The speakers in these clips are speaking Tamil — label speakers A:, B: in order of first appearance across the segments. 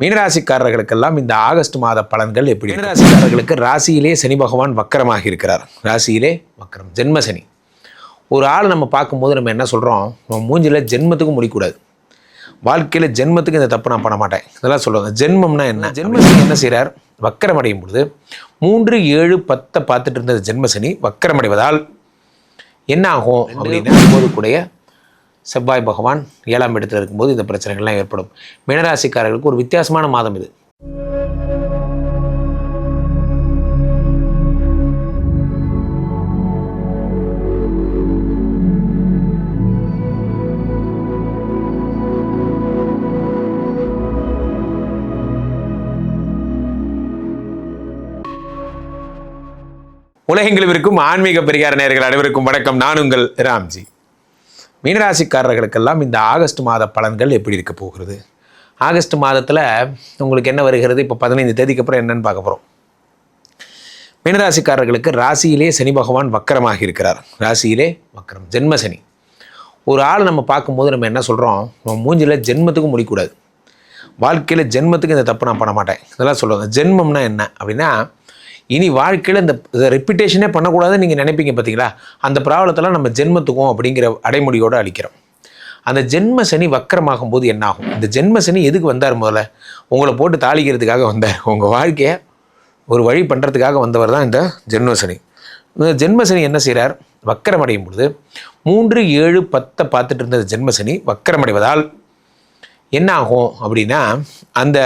A: மீனராசிக்காரர்களுக்கெல்லாம் இந்த ஆகஸ்ட் மாத பலன்கள் எப்படி மீனராசிக்காரர்களுக்கு ராசியிலே சனி பகவான் வக்கரமாக இருக்கிறார். ராசியிலே வக்கரம் ஜென்ம சனி. ஒரு ஆள் நம்ம பார்க்கும்போது நம்ம என்ன சொல்கிறோம் நம்ம மூஞ்சில ஜென்மத்துக்கும் முடிக்கூடாது. வாழ்க்கையில் ஜென்மத்துக்கு இந்த தப்பு நான் பண்ண மாட்டேன். இதெல்லாம் சொல்லுவாங்க. ஜென்மம்னா என்ன? ஜென்மசனி என்ன செய்கிறார் வக்கரம் அடையும் பொழுது மூன்று ஏழு பத்தை பார்த்துட்டு இருந்த ஜென்மசனி வக்கரம் அடைவதால் என்ன ஆகும்? அப்படின்னா போது கூடைய செவ்வாய் பகவான் ஏழாம் இடத்துல இருக்கும்போது இந்த பிரச்சனைகள்லாம் ஏற்படும். மீனராசிக்காரர்களுக்கு ஒரு வித்தியாசமான மாதம் இது. உலகெங்கிலும் இருக்கும் ஆன்மீக பரிகார நேர்கள் அனைவருக்கும் வணக்கம். நான் உங்கள் ராம்ஜி. மீனராசிக்காரர்களுக்கெல்லாம் இந்த ஆகஸ்ட் மாத பலன்கள் எப்படி இருக்க போகிறது? ஆகஸ்ட் மாதத்தில் உங்களுக்கு என்ன வருகிறது? இப்போ பதினைந்து தேதிக்கு அப்புறம் என்னன்னு பார்க்க போகிறோம் மீனராசிக்காரர்களுக்கு ராசியிலே சனி பகவான் வக்கரமாக இருக்கிறார். ராசியிலே வக்கரம் ஜென்ம சனி. ஒரு ஆள் நம்ம பார்க்கும்போது நம்ம என்ன சொல்கிறோம் நம்ம மூஞ்சியில் ஜென்மத்துக்கும் முடிக்கூடாது வாழ்க்கையில் ஜென்மத்துக்கு இந்த தப்பு நான் பண்ண மாட்டேன். இதெல்லாம் சொல்லுவாங்க. ஜென்மம்னா என்ன அப்படின்னா இனி வாழ்க்கையில் இந்த ரெப்பிட்டேஷனே பண்ணக்கூடாதுன்னு நீங்கள் நினைப்பீங்க பார்த்தீங்களா அந்த ப்ராப்ளத்தெல்லாம் நம்ம ஜென்மத்துக்கும் அப்படிங்கிற அடைமொழியோடு அளிக்கிறோம் அந்த ஜென்ம சனி வக்கரமாகும் போது என்னாகும்? இந்த ஜென்ம சனி எதுக்கு வந்தார் முதல்ல? உங்களை போட்டு தாளிக்கிறதுக்காக வந்தார். உங்கள் வாழ்க்கையை ஒரு வழி பண்ணுறதுக்காக வந்தவர் தான் இந்த ஜென்ம சனி. இந்த ஜென்ம சனி என்ன செய்கிறார் வக்கரமடையும் பொழுது மூன்று ஏழு பத்தை பார்த்துட்டு இருந்த ஜென்ம சனி வக்கரமடைவதால் என்ன ஆகும் அப்படின்னா அந்த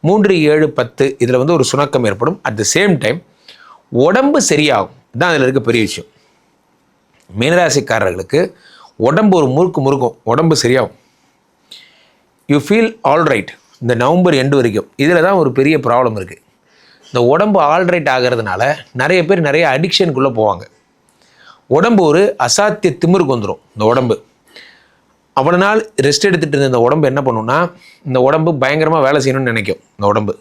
A: மூன்று ஏழு பத்து இதில் வந்து ஒரு சுணக்கம் ஏற்படும். அட் த சேம் டைம் உடம்பு சரியாகும். தான் அதில் இருக்க பெரிய விஷயம். மீனராசிக்காரர்களுக்கு உடம்பு ஒரு முறுக்கு முறுக்கும். உடம்பு சரியாகும். யூ ஃபீல் ஆல்ரைட் இந்த நவம்பர் எண்டு வரைக்கும். இதில் தான் ஒரு பெரிய ப்ராப்ளம் இருக்குது இந்த உடம்பு ஆல்ரைட் ஆகிறதுனால நிறைய பேர் நிறைய அடிக்ஷனுக்குள்ளே போவாங்க. உடம்பு ஒரு அசாத்திய திமிருக்கு வந்துடும் இந்த உடம்பு. அவ்வளோ நாள் ரெஸ்ட் எடுத்துகிட்டு இருந்த இந்த உடம்பு என்ன பண்ணுன்னா இந்த உடம்பு பயங்கரமாக வேலை செய்யணும்னு நினைக்கும். இந்த உடம்பு.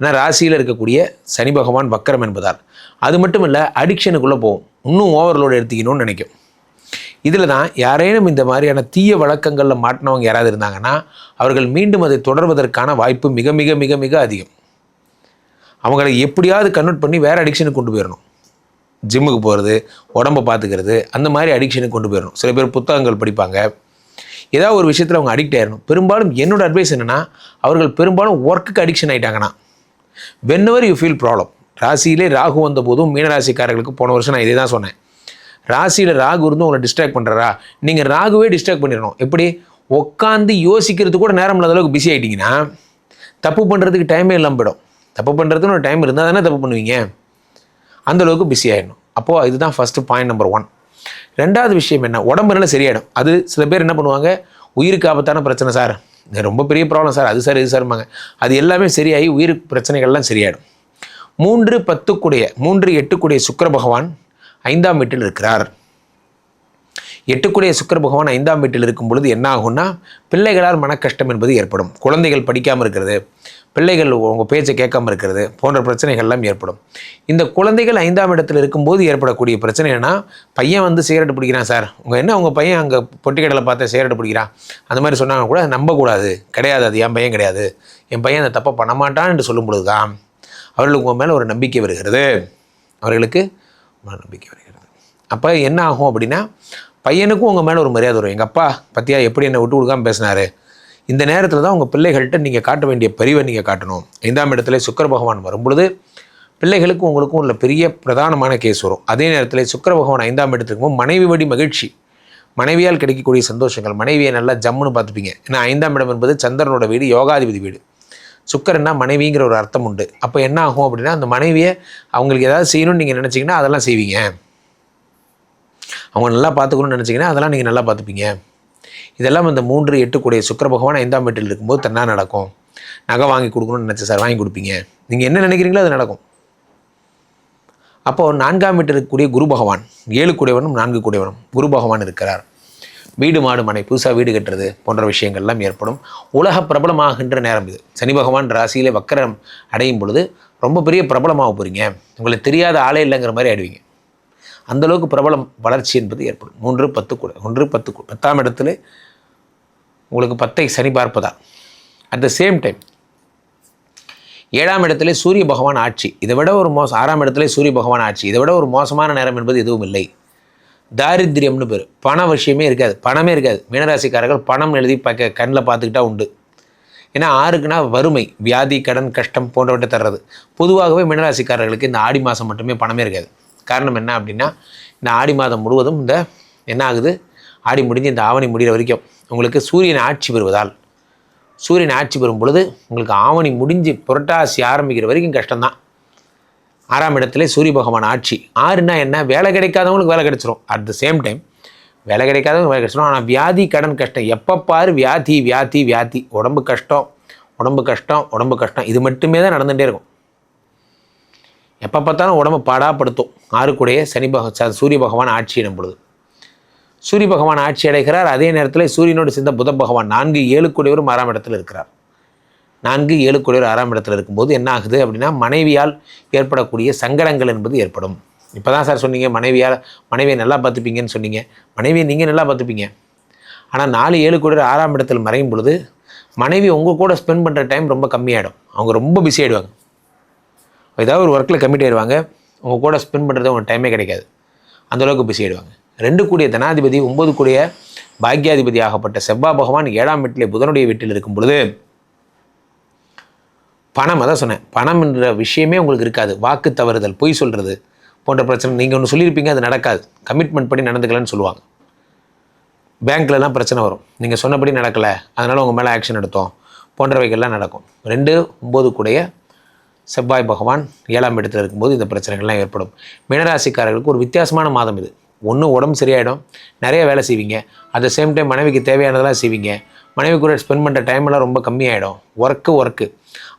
A: ஏன்னா ராசியில் இருக்கக்கூடிய சனி பகவான் வக்கரம் என்பதால். அது மட்டும் இல்லை அடிக்ஷனுக்குள்ளே போகும். இன்னும் ஓவர்லோடு எடுத்துக்கணும்னு நினைக்கும். இதில் தான் யாரேனும் இந்த மாதிரியான தீய வழக்கங்களில் மாட்டினவங்க யாராவது இருந்தாங்கன்னா அவர்கள் மீண்டும் அதை தொடர்வதற்கான வாய்ப்பு மிக மிக மிக மிக அதிகம். அவங்களை எப்படியாவது கன்வெர்ட் பண்ணி வேறு அடிக்ஷனுக்கு கொண்டு போயிடணும். ஜிம்முக்கு போகிறது உடம்பை பார்த்துக்கிறது அந்த மாதிரி அடிக்ஷனுக்கு கொண்டு போயிடணும். சில பேர் புத்தகங்கள் படிப்பாங்க. ஏதாவது ஒரு விஷயத்தில் அவங்க அடிக்ட் ஆயிடணும் பெரும்பாலும் என்னோட அட்வைஸ் என்னென்னா அவர்கள் பெரும்பாலும் ஒர்க்குக்கு அடிக்ஷன் ஆகிட்டாங்கன்னா வென்எவர் யூ ஃபீல் ப்ராப்ளம் ராசியிலே ராகு வந்த போதும் மீனராசிக்காரர்களுக்கு போன வருஷம் நான் இதே தான் சொன்னேன். ராசியில் ராகு இருந்து உங்களை டிஸ்ட்ராக்ட் பண்ணுறா நீங்கள் ராகுவே டிஸ்ட்ராக்ட் பண்ணிடணும். எப்படி? உட்காந்து யோசிக்கிறது கூட நேரம் இல்லாத அளவுக்கு பிஸி ஆகிட்டிங்கன்னா தப்பு பண்ணுறதுக்கு டைமே இல்லாமல் போயிடும். தப்பு பண்ணுறதுன்னு ஒரு டைம் இருந்தால் தானே தப்பு பண்ணுவீங்க. அந்த அளவுக்கு பிஸி ஆகிடணும் அப்போது இதுதான் ஃபஸ்ட்டு பாயிண்ட் நம்பர் ஒன் ரெண்டாவது விஷயம் என்ன? உடம்பு நல்லா சரியாயிடும். அது சில பேர் என்ன பண்ணுவாங்க? உயிருக்கு ஆபத்தான பிரச்சனை சார். ரொம்ப பெரிய ப்ராப்ளம் சார். அது சார் இது சார்பாங்க அது எல்லாமே சரியாகி உயிர் பிரச்சனைகள்லாம் சரியாயிடும். மூன்று பத்துக்குடைய மூன்று எட்டுக்குடைய சுக்கிர பகவான் ஐந்தாம் வீட்டில் இருக்கிறார். எட்டுக்குடைய சுக்கிர பகவான் ஐந்தாம் வீட்டில் இருக்கும் பொழுது என்ன ஆகும்னா பிள்ளைகளால் மனக்கஷ்டம் என்பது ஏற்படும். குழந்தைகள் படிக்காமல் இருக்கிறது. பிள்ளைகள் உங்கள் பேச்சை கேட்காம இருக்கிறது போன்ற பிரச்சனைகள்லாம் ஏற்படும். இந்த குழந்தைகள் ஐந்தாம் இடத்துல இருக்கும்போது ஏற்படக்கூடிய பிரச்சனை என்னன்னா பையன் வந்து சிகரெட் பிடிக்கிறான் சார். உங்கள் என்ன உங்கள் பையன் அங்கே பொட்டிக்கடலை பார்த்து சிகரெட் பிடிக்கிறான். அந்த மாதிரி சொன்னாங்க கூட நம்பக்கூடாது. கிடையாது அது என் பையன் கிடையாது. என் பையன் அந்த தப்பை பண்ண மாட்டான் என்று சொல்லும் பொழுது தான் அவர்களுக்கு உங்கள் மேலே ஒரு நம்பிக்கை வருகிறது. அவர்களுக்கு ஒரு நம்பிக்கை வருகிறது. அப்போ என்ன ஆகும் அப்படின்னா பையனுக்கும் உங்கள் மேலே ஒரு மரியாதை வரும். எங்கள் அப்பா பத்தியா எப்படி என்னை விட்டு கொடுக்காமல் பேசினாரு? இந்த நேரத்தில் தான் உங்கள் பிள்ளைகள்கிட்ட நீங்கள் காட்ட வேண்டிய பரிவை நீங்கள் காட்டணும். ஐந்தாம் இடத்துல சுக்கர பகவான் வரும்பொழுது பிள்ளைகளுக்கும் உங்களுக்கும் உள்ள பெரிய பிரதானமான கேஸ் வரும். அதே நேரத்தில் சுக்கர பகவான் ஐந்தாம் இடத்துக்கு மனைவி வழி மகிழ்ச்சி. மனைவியால் கிடைக்கக்கூடிய சந்தோஷங்கள் மனைவியை நல்லா ஜம்முன்னு பார்த்துப்பீங்க. ஏன்னா ஐந்தாம் இடம் என்பது சந்திரனோட வீடு யோகாதிபதி வீடு. சுக்கரன்னா மனைவிங்கிற ஒரு அர்த்தம் உண்டு. அப்போ என்ன ஆகும் அப்படின்னா அந்த மனைவியை அவங்களுக்கு ஏதாவது செய்யணும்னு நீங்கள் நினச்சிங்கன்னா அதெல்லாம் செய்வீங்க. அவங்க நல்லா பார்த்துக்கணும்னு நினச்சிங்கன்னா அதெல்லாம் நீங்கள் நல்லா பார்த்துப்பீங்க. இதெல்லாம் இந்த மூன்று எட்டுக்குடைய சுக்கர பகவான் ஐந்தாம் வீட்டில் இருக்கும்போது தன்னா நடக்கும். நகை வாங்கி கொடுக்கணும்னு நினச்ச சார் வாங்கி கொடுப்பீங்க. நீங்கள் என்ன நினைக்கிறீங்களோ அது நடக்கும். அப்போது நான்காம் வீட்டில் இருக்கக்கூடிய குரு பகவான் ஏழு கூடையவனும் நான்கு கூடையவனும் குரு பகவான் இருக்கிறார். வீடு மாடு மனை புதுசாக வீடு கட்டுறது போன்ற விஷயங்கள்லாம் ஏற்படும். உலக பிரபலமாகின்ற நேரம் இது. சனி பகவான் ராசியிலே வக்கரம் அடையும் பொழுது ரொம்ப பெரிய பிரபலமாக போகிறீங்க உங்களுக்கு தெரியாத ஆளே இல்லைங்கிற மாதிரி ஆயிடுவீங்க. அந்த அளவுக்கு பிரபலம் வளர்ச்சி என்பது ஏற்படும். மூன்று பத்து கூட. ஒன்று பத்து கூட. பத்தாம் இடத்துல உங்களுக்கு பத்தை சனி பார்ப்பதா? அட் த சேம் டைம் ஏழாம் இடத்துல சூரிய பகவான் ஆட்சி. இதை விட ஒரு மோசம் ஆறாம் இடத்துல சூரிய பகவான் ஆட்சி. இதை விட ஒரு மோசமான நேரம் என்பது எதுவும் இல்லை. தாரித்திரியம்னு பேர். பண விஷயமே இருக்காது. பணமே இருக்காது. மீனராசிக்காரர்கள் பணம் எழுதி பார்க்க கண்ணில் பார்த்துக்கிட்டா உண்டு. ஏன்னா ஆறுக்குன்னா வறுமை வியாதி கடன் கஷ்டம் போன்றவற்றை தர்றது. பொதுவாகவே மீனராசிக்காரர்களுக்கு இந்த ஆடி மாதம் மட்டுமே பணமே இருக்காது. காரணம் என்ன அப்படின்னா இந்த ஆடி மாதம் முழுவதும் இந்த என்ன ஆகுது ஆடி முடிஞ்சு இந்த ஆவணி முடிகிற வரைக்கும் உங்களுக்கு சூரியன் ஆட்சி பெறுவதால் சூரியன் ஆட்சி பெறும் பொழுது உங்களுக்கு ஆவணி முடிஞ்சு புரட்டாசி ஆரம்பிக்கிற வரைக்கும் கஷ்டம்தான். ஆறாம் இடத்துல சூரிய பகவான் ஆட்சி. ஆறுனா என்ன? வேலை கிடைக்காதவங்களுக்கு வேலை கிடைச்சிரும். அட் த சேம் டைம் வேலை கிடைக்காதவங்க வேலை கிடைச்சிரும். ஆனால் வியாதி கடன் கஷ்டம். எப்போ பாரு வியாதி வியாதி வியாதி. உடம்பு கஷ்டம் உடம்பு கஷ்டம் உடம்பு கஷ்டம். இது மட்டுமே தான் நடந்துகிட்டே இருக்கும். எப்போ பார்த்தாலும் உடம்பு பாடாப்படுத்தும். ஆறுக்குடைய சனி பக சூரிய பகவான் ஆட்சியிடும் பொழுது. சூரிய பகவான் ஆட்சி அடைகிறார். அதே நேரத்தில் சூரியனோடு சேர்ந்த புத பகவான் நான்கு ஏழு கூடியவரும் ஆறாம் இடத்துல இருக்கிறார். நான்கு ஏழு கூடியவர் ஆறாம் இடத்துல இருக்கும்போது என்ன ஆகுது அப்படின்னா மனைவியால் ஏற்படக்கூடிய சங்கடங்கள் என்பது ஏற்படும். இப்போ தான் சார் சொன்னீங்க மனைவியால் மனைவியை நல்லா பார்த்துப்பீங்கன்னு சொன்னீங்க. மனைவியை நீங்கள் நல்லா பார்த்துப்பீங்க. ஆனால் நாலு ஏழு கூடியவர் ஆறாம் இடத்தில் மறையும் பொழுது மனைவி உங்கள் கூட ஸ்பெண்ட் பண்ணுற டைம் ரொம்ப கம்மியாயிடும். அவங்க ரொம்ப பிஸி ஆகிடுவாங்க ஏதாவது ஒரு ஒர்க்கில் கம்மிட் ஆயிடுவாங்க உங்கள் கூட ஸ்பெண்ட் பண்ணுறது உங்களுக்கு டைமே கிடைக்காது. அந்தளவுக்கு பிஸி ஆயிடுவாங்க. ரெண்டு கூடிய தனாதிபதி ஒம்பது கூடிய பாக்கியாதிபதி ஆகப்பட்ட செவ்வாய் பகவான் ஏழாம் வீட்டிலே புதனுடைய வீட்டில் இருக்கும் பொழுது பணம் அதான் சொன்னேன். பணம் என்ற விஷயமே உங்களுக்கு இருக்காது. வாக்கு தவறுதல் பொய் சொல்கிறது போன்ற பிரச்சனை. நீங்கள் ஒன்று சொல்லியிருப்பீங்க அது நடக்காது. கமிட்மெண்ட் படி நடந்துக்கலன்னு சொல்லுவாங்க. பேங்க்லலாம் பிரச்சனை வரும். நீங்கள் சொன்னபடி நடக்கலை. அதனால் உங்கள் மேலே ஆக்ஷன் எடுத்தோம். போன்றவைகள்லாம் நடக்கும். ரெண்டு ஒம்பது கூடைய செவ்வாய் பகவான் ஏழாம் இடத்துல இருக்கும்போது இந்த பிரச்சனைகள்லாம் ஏற்படும். மீனராசிக்காரர்களுக்கு ஒரு வித்தியாசமான மாதம் இது. ஒன்று உடம்பு சரியாயிடும். நிறைய வேலை செய்வீங்க. அட் த சேம் டைம் மனைவிக்கு தேவையானதெல்லாம் செய்வீங்க. மனைவி கூட ஸ்பெண்ட் பண்ணுற டைமெல்லாம் ரொம்ப கம்மியாயிடும். ஒர்க்கு ஒர்க்கு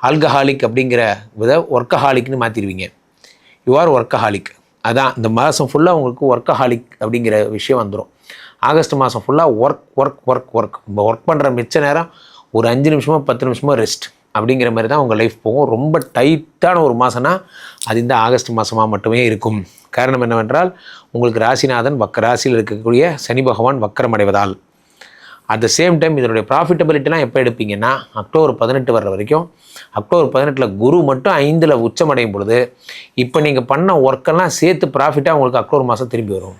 A: ஆல்கஹாலிக் அப்படிங்கிற வித ஒர்க்கஹாலிக்னு மாற்றிடுவீங்க யூ ஆர் ஒர்க்கஹாலிக் அதான் இந்த மாதம் ஃபுல்லாக உங்களுக்கு ஒர்க்கஹாலிக் அப்படிங்கிற விஷயம் வந்துடும் ஆகஸ்ட் மாதம் ஃபுல்லாக ஒர்க் ஒர்க் ஒர்க் ஒர்க் நம்ம ஒர்க் பண்ணுற மிச்ச நேரம் ஒரு அஞ்சு நிமிஷமோ பத்து நிமிஷமோ ரெஸ்ட் அப்படிங்கிற மாதிரி தான் உங்கள் லைஃப் போகும். ரொம்ப டைட்டான ஒரு மாதம்னா அது இந்த ஆகஸ்ட் மாதமாக மட்டுமே இருக்கும். காரணம் என்னவென்றால் உங்களுக்கு ராசிநாதன் வக்க ராசியில் இருக்கக்கூடிய சனி பகவான் வக்கரம் அடைவதால் அட் த சேம் டைம் இதனுடைய ப்ராஃபிட்டபிலிட்டிலாம் எப்போ எடுப்பீங்கன்னா அக்டோபர் பதினெட்டு வர்ற வரைக்கும். அக்டோபர் பதினெட்டில் குரு மட்டும் ஐந்தில் உச்சமடையும் பொழுது இப்போ நீங்கள் பண்ண ஒர்க்கெல்லாம் சேர்த்து ப்ராஃபிட்டாக உங்களுக்கு அக்டோபர் மாதம் திரும்பி வரும்.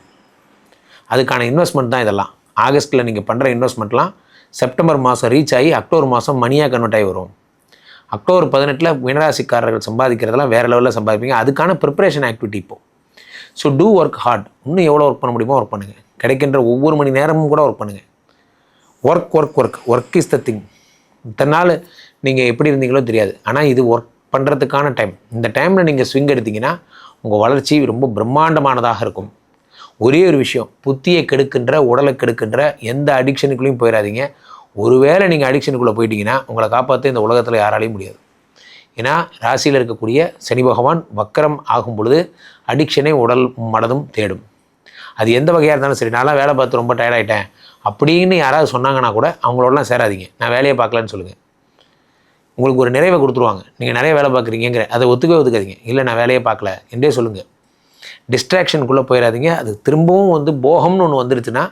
A: அதுக்கான இன்வெஸ்ட்மெண்ட் தான் இதெல்லாம். ஆகஸ்ட்டில் நீங்கள் பண்ணுற இன்வெஸ்ட்மெண்ட்லாம் செப்டம்பர் மாதம் ரீச் ஆகி அக்டோபர் மாதம் மணியாக கன்வெர்ட் ஆகி வரும். அக்டோபர் பதினெட்டில் மீனராசிக்காரர்கள் சம்பாதிக்கிறதெல்லாம் வேறு லெவலில் சம்பாதிப்பீங்க. அதுக்கான ப்ரிப்பரேஷன் ஆக்டிவிட்டி இப்போ. ஸோ டூ ஒர்க் ஹார்ட் இன்னும் எவ்வளோ ஒர்க் பண்ண முடியுமோ ஒர்க் பண்ணுங்கள் கிடைக்கின்ற ஒவ்வொரு மணி நேரமும் கூட ஒர்க் பண்ணுங்கள் work work work work is the thing இத்தனை நாள் நீங்கள் எப்படி இருந்தீங்களோ தெரியாது. ஆனால் இது ஒர்க் பண்ணுறதுக்கான டைம் இந்த டைமில் நீங்கள் ஸ்விங் எடுத்தீங்கன்னா உங்கள் வளர்ச்சி ரொம்ப பிரம்மாண்டமானதாக இருக்கும். ஒரே ஒரு விஷயம் புத்தியை கெடுக்கின்ற உடலை கெடுக்கின்ற எந்த அடிக்ஷனுக்குள்ளேயும் போயிடாதீங்க ஒருவேளை நீங்கள் அடிக்ஷனுக்குள்ளே போயிட்டீங்கன்னா உங்களை காப்பாற்ற இந்த உலகத்தில் யாராலையும் முடியாது. ஏன்னா ராசியில் இருக்கக்கூடிய சனி பகவான் வக்கரம் ஆகும் பொழுது அடிக்ஷனை உடல் மனதும் தேடும். அது எந்த வகையாக இருந்தாலும் சரி நான்லாம் வேலை பார்த்து ரொம்ப டயர்டாயிட்டேன் அப்படின்னு யாராவது சொன்னாங்கன்னா கூட அவங்களோடலாம் சேராதீங்க. நான் வேலையை பார்க்கலன்னு சொல்லுங்கள் உங்களுக்கு ஒரு நிறைவை கொடுத்துருவாங்க. நீங்கள் நிறைய வேலை பார்க்குறீங்கிற அதை ஒத்துக்கவே ஒத்துக்காதீங்க. இல்லை நான் வேலையை பார்க்கல என்றே சொல்லுங்கள் டிஸ்ட்ராக்ஷனுக்குள்ளே போயிடாதீங்க அது திரும்பவும் வந்து போகம்னு ஒன்று வந்துருச்சுன்னா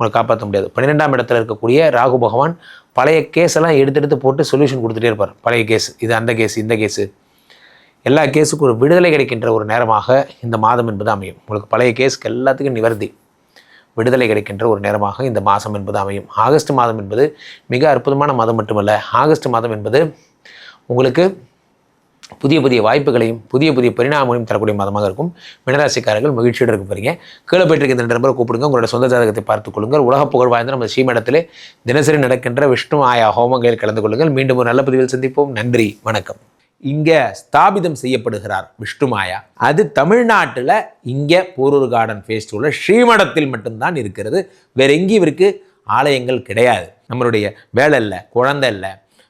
A: உங்களை காப்பாற்ற முடியாது. பன்னிரெண்டாம் இடத்துல இருக்கக்கூடிய ராகு பகவான் பழைய கேஸ் எல்லாம் எடுத்து எடுத்து போட்டு சொல்யூஷன் கொடுத்துட்டே இருப்பார். பழைய கேஸ் இது அந்த கேஸ் இந்த கேஸு எல்லா கேஸுக்கும் ஒரு விடுதலை கிடைக்கின்ற ஒரு நேரமாக இந்த மாதம் என்பது அமையும். உங்களுக்கு பழைய கேஸ்க்கு எல்லாத்துக்கும் நிவர்த்தி. விடுதலை கிடைக்கின்ற ஒரு நேரமாக இந்த மாதம் என்பது அமையும். ஆகஸ்ட் மாதம் என்பது மிக அற்புதமான மாதம் மட்டுமல்ல. ஆகஸ்ட் மாதம் என்பது உங்களுக்கு புதிய புதிய வாய்ப்புகளையும் புதிய புதிய பரிணாமங்களையும் தரக்கூடிய மாதமாக இருக்கும். மினராசிக்காரர்கள் மகிழ்ச்சியோடு இருக்க போறீங்க. கீழே போயிட்டு இருக்க இந்த நண்பரை கூப்பிடுங்க. உங்களோட சொந்த ஜாதகத்தை பார்த்துக் கொள்ளுங்கள். உலக புகழ் வாய்ந்த நம்ம ஸ்ரீமடத்திலே தினசரி நடக்கின்ற விஷ்ணு ஆயா ஹோமங்களில் கலந்து கொள்ளுங்கள். மீண்டும் ஒரு நல்ல பதிவில் சந்திப்போம். நன்றி வணக்கம். இங்கே ஸ்தாபிதம் செய்யப்படுகிறார் விஷ்ணுமாயா அது தமிழ்நாட்டில் இங்கே போரூர் கார்டன் ஃபேஸ்டிவலில் ஸ்ரீமடத்தில் மட்டும்தான் இருக்கிறது. வேற எங்கேயும் இவருக்கு ஆலயங்கள் கிடையாது. நம்மளுடைய வேலை இல்லை குழந்தை இல்லை